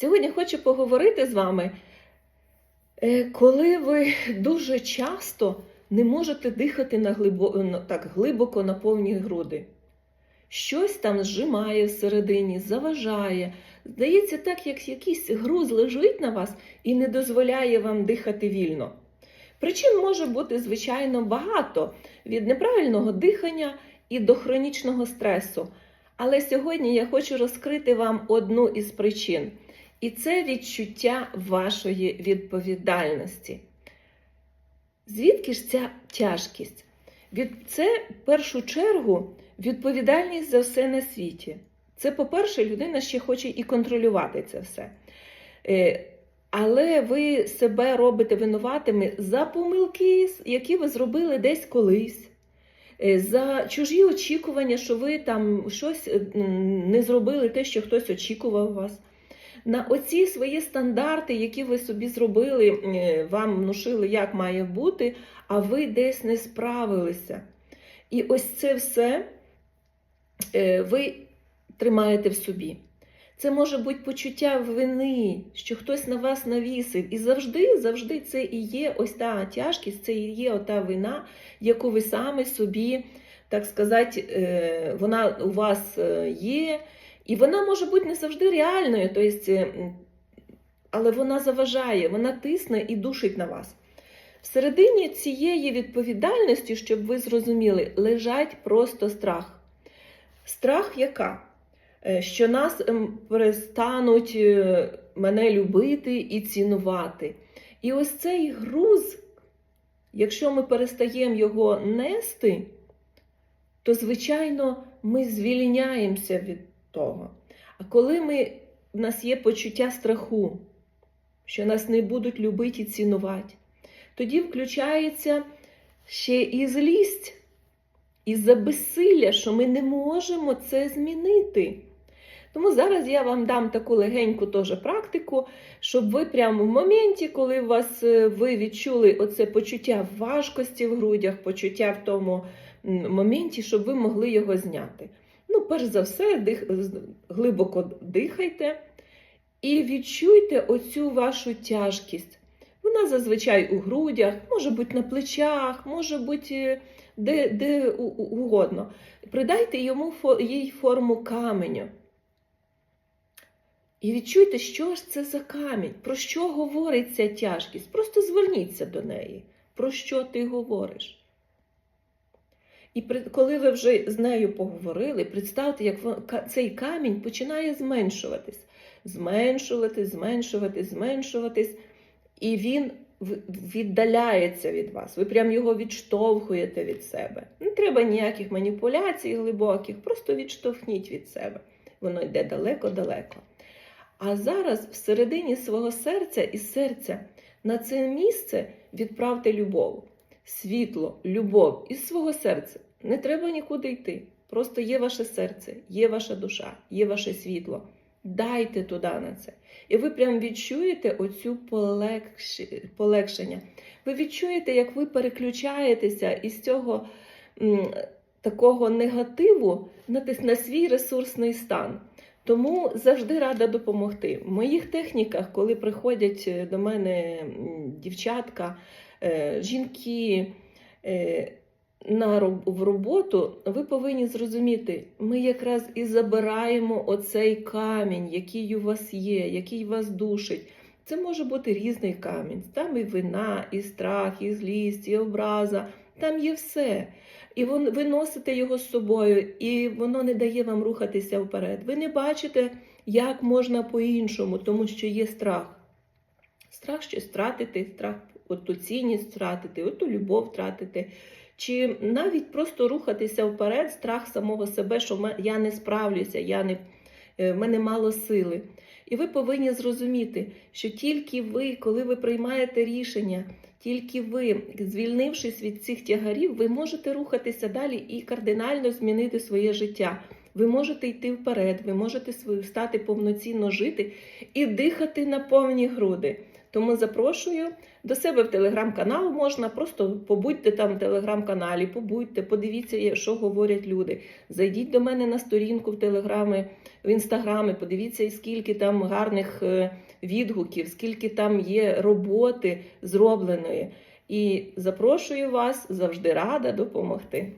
Сьогодні хочу поговорити з вами, е, коли ви дуже часто не можете дихати на глибо, ну, так, глибоко на повні груди. Щось там зжимає всередині, заважає. Здається, так, як якийсь груз лежить на вас і не дозволяє вам дихати вільно. Причин може бути, звичайно, багато від неправильного дихання і до хронічного стресу. Але сьогодні я хочу розкрити вам одну із причин. І це відчуття вашої відповідальності. Звідки ж ця тяжкість? Це в першу чергу відповідальність за все на світі. Це, по-перше, людина ще хоче і контролювати це все. Е, Але ви себе робите винуватими за помилки, які ви зробили десь колись, е, за чужі очікування, що ви там щось е, не зробили те, що хтось очікував вас. На оці свої стандарти, які ви собі зробили, е, вам внушили, як має бути, а ви десь не справилися. І ось це все е, ви тримаєте в собі. Це може бути почуття вини, що хтось на вас навісив. І завжди, завжди це і є ось та тяжкість, це і є ота вина, яку ви саме собі, так сказати, е, вона у вас є. І вона може бути не завжди реальною, тобто, але вона заважає, вона тисне і душить на вас. Всередині цієї відповідальності, щоб ви зрозуміли, лежать просто страх. Страх яка? Е, Що нас ем, перестануть е, мене любити і цінувати. І ось цей груз, якщо ми перестаємо його нести, то, звичайно, ми звільняємося від того. А коли ми, в нас є почуття страху, що нас не будуть любити і цінувати, тоді включається ще і злість, і за безсилля, що ми не можемо це змінити. Тому зараз я вам дам таку легеньку теж практику, щоб ви прямо в моменті, коли вас, е, ви відчули оце почуття важкості в грудях, почуття в тому моменті, щоб ви могли його зняти. Ну, перш за все, дих, глибоко дихайте і відчуйте оцю вашу тяжкість. Вона зазвичай у грудях, може бути на плечах, може бути е, де, де угодно. Придайте йому їй форму каменю. І відчуйте, що ж це за камінь, про що говорить ця тяжкість. Просто зверніться до неї. Про що ти говориш? І при- коли ви вже з нею поговорили, представте, як цей камінь починає зменшуватись, зменшуватись, зменшуватись, зменшуватись, і він віддаляється від вас. Ви прям його відштовхуєте від себе. Не треба ніяких маніпуляцій глибоких, просто відштовхніть від себе. Воно йде далеко-далеко. А зараз всередині свого серця і серця на це місце відправте любов, світло, любов із свого серця. Не треба нікуди йти. Просто є ваше серце, є ваша душа, є ваше світло. Дайте туди на це. І ви прям відчуєте оцю полегш... полегшення. Ви відчуєте, як ви переключаєтеся із цього м, такого негативу на, на свій ресурсний стан. Тому завжди рада допомогти. В моїх техніках, коли приходять е, до мене дівчатка, жінки е, на в роботу, ви повинні зрозуміти, ми якраз і забираємо оцей камінь, який у вас є, який вас душить. Це може бути різний камінь. Там і вина, і страх, і злість, і образа. Там є все. І ви носите його з собою, і воно не дає вам рухатися вперед. Ви не бачите, як можна по-іншому, тому що є страх. Страх щось втратити, страх оту цінність втратити, оту любов втратити. Чи навіть просто рухатися вперед, страх самого себе, що я не справлюся, я не, е, в мене мало сили. І ви повинні зрозуміти, що тільки ви, коли ви приймаєте рішення, тільки ви, звільнившись від цих тягарів, ви можете рухатися далі і кардинально змінити своє життя. ви можете йти вперед, ви можете стати повноцінно жити і дихати на повні груди. Тому запрошую до себе в телеграм-канал можна, просто побудьте там в телеграм-каналі, побудьте, подивіться, що говорять люди. Зайдіть до мене на сторінку в телеграмі, в інстаграмі, подивіться, скільки там гарних е, відгуків, скільки там є роботи зробленої. І запрошую вас завжди рада допомогти.